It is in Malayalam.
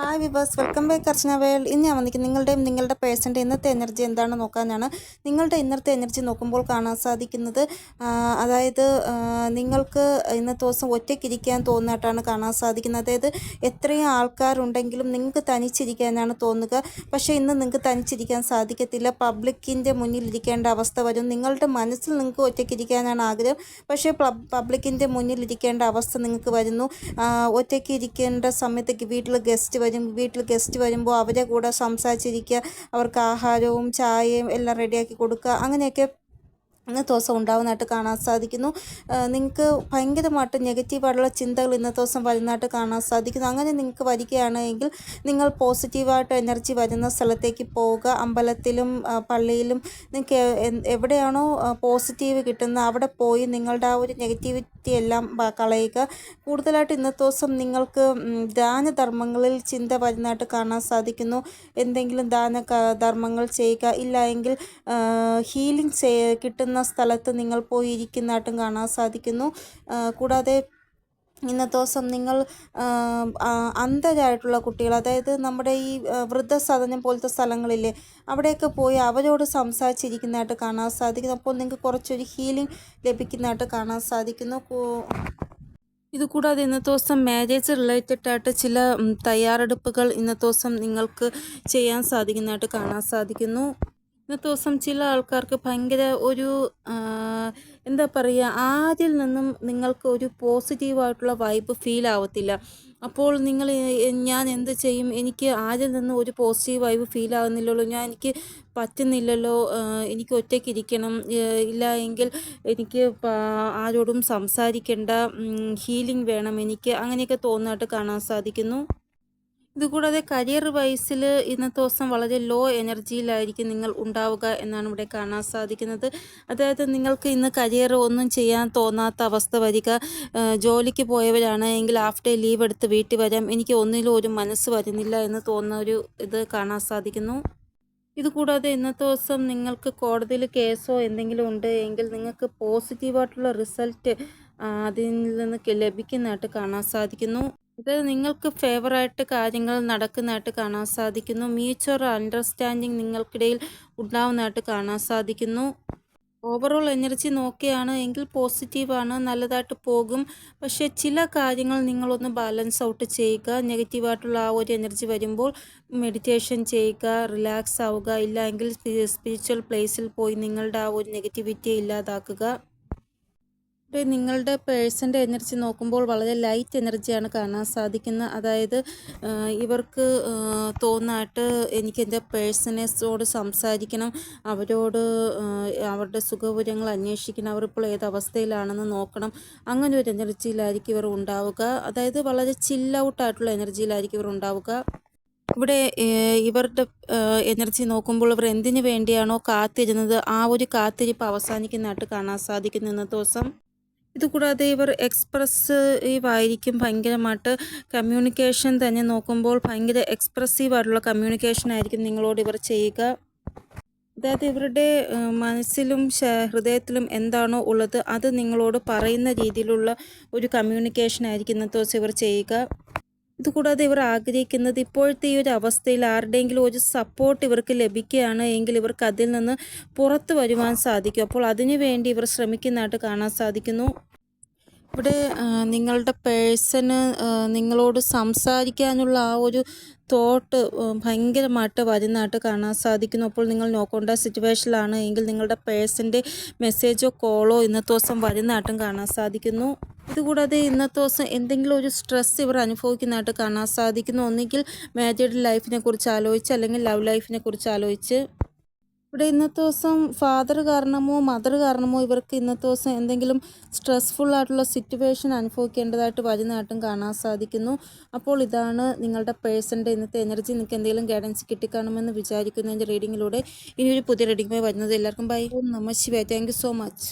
Hi viewers welcome back Archana world ഇന്ന് ഞാൻ വന്നിരിക്കുന്നത് നിങ്ങളുടെയും നിങ്ങളുടെ പേഴ്സന്റെ ഇന്നത്തെ എനർജി എന്താണ് നോക്കാനാണ്. നിങ്ങളുടെ ഇന്നത്തെ എനർജി നോക്കുമ്പോൾ കാണാൻ സാധിക്കുന്നത് അതായത് നിങ്ങൾക്ക് ഇന്നത്തെ ദിവസം ഒറ്റയ്ക്കിരിക്കാൻ തോന്നിയിട്ടാണ് കാണാൻ സാധിക്കുന്നത്. അതായത് എത്രയും ആൾക്കാരുണ്ടെങ്കിലും നിങ്ങൾക്ക് തനിച്ചിരിക്കാനാണ് തോന്നുക. പക്ഷേ ഇന്ന് നിങ്ങൾക്ക് തനിച്ചിരിക്കാൻ സാധിക്കത്തില്ല. പബ്ലിക്കിന്റെ മുന്നിൽ ഇരിക്കേണ്ട അവസ്ഥ വരും. നിങ്ങളുടെ മനസ്സിൽ നിങ്ങൾക്ക് ഒറ്റയ്ക്കിരിക്കാനാണ് ആഗ്രഹം. പക്ഷേ പബ്ലിക്കിന്റെ മുന്നിൽ ഇരിക്കേണ്ട അവസ്ഥ നിങ്ങൾക്ക് വരുന്നു. ആ, ഒറ്റയ്ക്ക് ഇരിക്കേണ്ട സമയത്ത് വീട്ടിൽ ഗസ്റ്റ് വരും വീട്ടിൽ ഗസ്റ്റ് വരുമ്പോൾ അവരെ കൂടെ സംസാരിച്ചിരിക്കുക അവർക്ക് ആഹാരവും ചായയും എല്ലാം റെഡിയാക്കി കൊടുക്കുക അങ്ങനെയൊക്കെ ഇന്നത്തെ ദിവസം ഉണ്ടാവുന്നതായിട്ട് കാണാൻ സാധിക്കുന്നു. നിങ്ങൾക്ക് ഭയങ്കരമായിട്ട് നെഗറ്റീവായിട്ടുള്ള ചിന്തകൾ ഇന്നത്തെ ദിവസം വരുന്നതായിട്ട് കാണാൻ സാധിക്കുന്നു. അങ്ങനെ നിങ്ങൾക്ക് വരികയാണെങ്കിൽ നിങ്ങൾ പോസിറ്റീവായിട്ട് എനർജി വരുന്ന സ്ഥലത്തേക്ക് പോവുക. അമ്പലത്തിലും പള്ളിയിലും നിങ്ങൾക്ക് എവിടെയാണോ പോസിറ്റീവ് കിട്ടുന്നത് അവിടെ പോയി നിങ്ങളുടെ ആ ഒരു നെഗറ്റിവിറ്റി എല്ലാം കളയുക. കൂടുതലായിട്ട് ഇന്നത്തെ ദിവസം നിങ്ങൾക്ക് ദാനധർമ്മങ്ങളിൽ ചിന്ത വരുന്നതായിട്ട് കാണാൻ സാധിക്കുന്നു. എന്തെങ്കിലും ദാന ധർമ്മങ്ങൾ ചെയ്യുക. ഇല്ല എങ്കിൽ ഹീലിംഗ് കിട്ടുന്ന സ്ഥലത്ത് നിങ്ങൾ പോയി ഇരിക്കുന്നതായിട്ടും കാണാൻ സാധിക്കുന്നു. കൂടാതെ ഇന്നത്തെ ദിവസം നിങ്ങൾ അന്ധരായിട്ടുള്ള കുട്ടികൾ അതായത് നമ്മുടെ ഈ വൃദ്ധ വൃദ്ധസദനം പോലത്തെ സ്ഥലങ്ങളില്ലേ അവിടെയൊക്കെ പോയി അവരോട് സംസാരിച്ചിരിക്കുന്നതായിട്ട് കാണാൻ സാധിക്കുന്നു. അപ്പോൾ നിങ്ങൾക്ക് കുറച്ചൊരു ഹീലിംഗ് ലഭിക്കുന്നതായിട്ട് കാണാൻ സാധിക്കുന്നു. ഇതുകൂടാതെ ഇത് കൂടാതെ ഇന്നത്തെ ദിവസം മാരേജ് റിലേറ്റഡ് ആയിട്ട് ചില തയ്യാറെടുപ്പുകൾ ഇന്നത്തെ ദിവസം നിങ്ങൾക്ക് ചെയ്യാൻ സാധിക്കുന്നതായിട്ട് കാണാൻ സാധിക്കുന്നു. ഇന്നത്തെ ദിവസം ചില ആൾക്കാർക്ക് ഭയങ്കര ഒരു എന്താ പറയുക ആരിൽ നിന്നും നിങ്ങൾക്ക് ഒരു പോസിറ്റീവായിട്ടുള്ള വൈബ് ഫീൽ ആവത്തില്ല. അപ്പോൾ നിങ്ങൾ ഞാൻ എന്ത് ചെയ്യും? എനിക്ക് ആരിൽ നിന്നും ഒരു പോസിറ്റീവ് വൈബ് ഫീൽ ആകുന്നില്ലല്ലോ ഞാൻ എനിക്ക് പറ്റുന്നില്ലല്ലോ. എനിക്ക് ഒറ്റയ്ക്ക് ഇരിക്കണം. ഇല്ല എങ്കിൽ എനിക്ക് ആരോടും സംസാരിക്കേണ്ട ഹീലിംഗ് വേണം എനിക്ക്. അങ്ങനെയൊക്കെ തോന്നായിട്ട് കാണാൻ സാധിക്കുന്നു. ഇതുകൂടാതെ കരിയർ വൈസിൽ ഇന്നത്തെ ദിവസം വളരെ ലോ എനർജിയിലായിരിക്കും നിങ്ങൾ ഉണ്ടാവുക എന്നാണ് ഇവിടെ കാണാൻ സാധിക്കുന്നത്. അതായത് നിങ്ങൾക്ക് ഇന്ന് കരിയർ ഒന്നും ചെയ്യാൻ തോന്നാത്ത അവസ്ഥ വരിക ജോലിക്ക് പോയവരാണ് എങ്കിൽ ആഫ്റ്റർ ലീവ് എടുത്ത് വീട്ടിൽ വരാം. എനിക്ക് ഒന്നിലും ഒരു മനസ്സ് വരുന്നില്ല എന്ന് തോന്നുന്ന ഒരു ഇത് കാണാൻ സാധിക്കുന്നു. ഇതുകൂടാതെ ഇന്നത്തെ ദിവസം നിങ്ങൾക്ക് കോടതിയിൽ കേസോ എന്തെങ്കിലും ഉണ്ട് എങ്കിൽ നിങ്ങൾക്ക് പോസിറ്റീവായിട്ടുള്ള റിസൾട്ട് അതിൽ നിന്ന് ലഭിക്കുന്നതായിട്ട് കാണാൻ സാധിക്കുന്നു. അതായത് നിങ്ങൾക്ക് ഫേവറായിട്ട് കാര്യങ്ങൾ നടക്കുന്നതായിട്ട് കാണാൻ സാധിക്കുന്നു. മ്യൂച്വൽ അണ്ടർസ്റ്റാൻഡിങ് നിങ്ങൾക്കിടയിൽ ഉണ്ടാവുന്നതായിട്ട് കാണാൻ സാധിക്കുന്നു. ഓവറോൾ എനർജി നോക്കുകയാണ് എങ്കിൽ പോസിറ്റീവാണ് നല്ലതായിട്ട് പോകും. പക്ഷേ ചില കാര്യങ്ങൾ നിങ്ങളൊന്ന് ബാലൻസ് ഔട്ട് ചെയ്യുക. നെഗറ്റീവായിട്ടുള്ള ആ ഒരു എനർജി വരുമ്പോൾ മെഡിറ്റേഷൻ ചെയ്യുക റിലാക്സ് ആവുക. ഇല്ല എങ്കിൽ സ്പിരിച്വൽ പ്ലേസിൽ പോയി നിങ്ങളുടെ ആ ഒരു നെഗറ്റിവിറ്റി ഇല്ലാതാക്കുക. നിങ്ങളുടെ പേഴ്സന്റെ എനർജി നോക്കുമ്പോൾ വളരെ ലൈറ്റ് എനർജിയാണ് കാണാൻ സാധിക്കുന്നത്. അതായത് ഇവർക്ക് തോന്നായിട്ട് എനിക്ക് എന്റെ പേഴ്സണേഴ്സോട് സംസാരിക്കണം. അവരോട് അവരുടെ സുഖവിവരങ്ങൾ അന്വേഷിക്കണം. അവരിപ്പോൾ ഏത് അവസ്ഥയിലാണെന്ന് നോക്കണം. അങ്ങനെ ഒരു എനർജിയിലായിരിക്കും ഇവർ ഉണ്ടാവുക. അതായത് വളരെ ചില്ലൗട്ടായിട്ടുള്ള എനർജിയിലായിരിക്കും ഇവർ ഉണ്ടാവുക. ഇവിടെ ഇവരുടെ എനർജി നോക്കുമ്പോൾ ഇവർ എന്തിനു വേണ്ടിയാണോ കാത്തിരുന്നത്? ആ ഒരു കാത്തിരിപ്പ് അവസാനിക്കുന്നതായിട്ട് കാണാൻ സാധിക്കുന്നു ഇന്നത്തെ ദിവസം. ഇതുകൂടാതെ ഇവർ എക്സ്പ്രസീവായിരിക്കും ഭയങ്കരമായിട്ട് കമ്മ്യൂണിക്കേഷൻ തന്നെ നോക്കുമ്പോൾ ഭയങ്കര എക്സ്പ്രസീവ് ആയിട്ടുള്ള കമ്മ്യൂണിക്കേഷൻ ആയിരിക്കും നിങ്ങളോട് ഇവർ ചെയ്യുക. അതായത് ഇവരുടെ മനസ്സിലും ഹൃദയത്തിലും എന്താണോ ഉള്ളത് അത് നിങ്ങളോട് പറയുന്ന രീതിയിലുള്ള ഒരു കമ്മ്യൂണിക്കേഷൻ ആയിരിക്കും ഇന്നത്തെ ദിവസം ഇവർ ചെയ്യുക. ഇതുകൂടാതെ ഇവർ ആഗ്രഹിക്കുന്നത് ഇപ്പോഴത്തെ ഈ ഒരു അവസ്ഥയിൽ ആരുടെയെങ്കിലും ഒരു സപ്പോർട്ട് ഇവർക്ക് ലഭിക്കുകയാണ് എങ്കിൽ ഇവർക്ക് അതിൽ നിന്ന് പുറത്തു വരുവാൻ സാധിക്കും. അപ്പോൾ അതിനുവേണ്ടി ഇവർ ശ്രമിക്കുന്നതായിട്ട് കാണാൻ സാധിക്കുന്നു. ഇവിടെ നിങ്ങളുടെ പേഴ്സണ് നിങ്ങളോട് സംസാരിക്കാനുള്ള ആ ഒരു തോട്ട് ഭയങ്കരമായിട്ട് വരുന്നതായിട്ട് കാണാൻ സാധിക്കുന്നു. അപ്പോൾ നിങ്ങൾ നോക്കേണ്ട സിറ്റുവേഷനിലാണ്. എങ്കിൽ നിങ്ങളുടെ പേഴ്സന്റെ മെസ്സേജോ കോളോ ഇന്നത്തെ ദിവസം വരുന്നതായിട്ടും കാണാൻ സാധിക്കുന്നു. ഇതുകൂടാതെ ഇന്നത്തെ ദിവസം എന്തെങ്കിലും ഒരു സ്ട്രെസ് ഇവർ അനുഭവിക്കുന്നതായിട്ട് കാണാൻ സാധിക്കുന്നു. ഒന്നുകിൽ മാരീഡ് ലൈഫിനെ കുറിച്ച് ആലോചിച്ച് അല്ലെങ്കിൽ ലവ് ലൈഫിനെ കുറിച്ച് ആലോചിച്ച്. ഇവിടെ ഇന്നത്തെ ദിവസം ഫാദർ കാരണമോ മദർ കാരണമോ ഇവർക്ക് ഇന്നത്തെ ദിവസം എന്തെങ്കിലും സ്ട്രെസ്ഫുൾ ആയിട്ടുള്ള സിറ്റുവേഷൻ അനുഭവിക്കേണ്ടതായിട്ട് വരുന്നതായിട്ടും കാണാൻ സാധിക്കുന്നു. അപ്പോൾ ഇതാണ് നിങ്ങളുടെ പേഴ്സന്റെ ഇന്നത്തെ എനർജി നിങ്ങൾക്ക് എന്തെങ്കിലും ഗൈഡൻസ് കിട്ടിക്കാണുമെന്ന് വിചാരിക്കുന്നു എന്റെ റീഡിങ്ങിലൂടെ ഇനി ഒരു പുതിയ റീഡിങ്ങുമായി വരുന്നത്. എല്ലാവർക്കും ബൈ നമ ശിവ താങ്ക് സോ മച്ച്